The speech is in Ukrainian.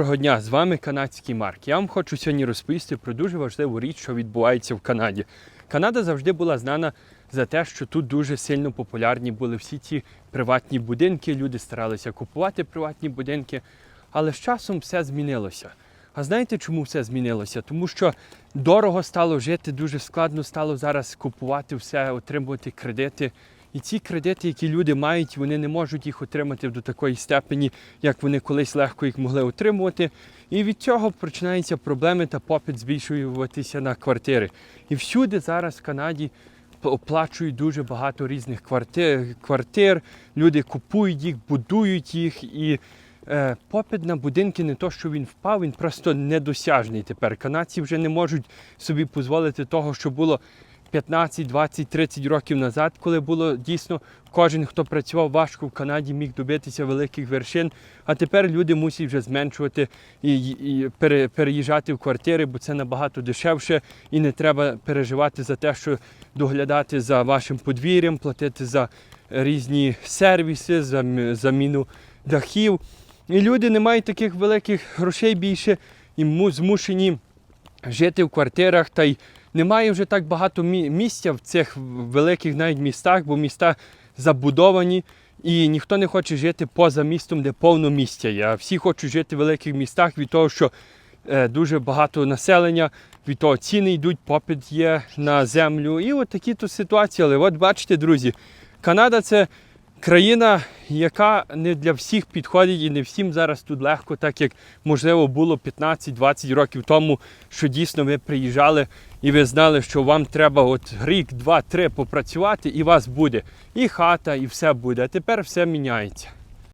Доброго дня, з вами канадський Марк. Я вам хочу сьогодні розповісти про дуже важливу річ, що відбувається в Канаді. Канада завжди була знана за те, що тут дуже сильно популярні були всі ці приватні будинки. Люди старалися купувати приватні будинки, але з часом все змінилося. А знаєте, чому все змінилося? Тому що дорого стало жити, дуже складно стало зараз купувати все, отримувати кредити. І ці кредити, які люди мають, вони не можуть їх отримати до такої степені, як вони колись легко їх могли отримувати. І від цього починаються проблеми та попит збільшуватися на квартири. І всюди зараз в Канаді оплачують дуже багато різних квартир. квартир. Люди купують їх, будують їх і. Е, попит на будинки не то, що він впав, він просто недосяжний тепер. Канадці вже не можуть собі дозволити того, що було 15, 20, 30 років назад, коли було дійсно кожен, хто працював важко в Канаді, міг добитися великих вершин. А тепер люди мусять вже зменшувати і, і пере, переїжджати в квартири, бо це набагато дешевше і не треба переживати за те, що доглядати за вашим подвір'ям, платити за різні сервіси, за заміну дахів. І люди не мають таких великих грошей більше і змушені жити в квартирах та й немає вже так багато місця в цих великих навіть містах, бо міста забудовані, і ніхто не хоче жити поза містом, де повно місця є. Всі хочуть жити в великих містах від того, що е, дуже багато населення, від того ціни йдуть, попит є на землю. І от такі тут ситуації. Але от бачите, друзі, Канада це країна, яка не для всіх підходить і не всім зараз тут легко, так як можливо було 15-20 років тому, що дійсно ви приїжджали і ви знали, що вам треба от рік, два, три попрацювати, і вас буде і хата, і все буде. А тепер все міняється.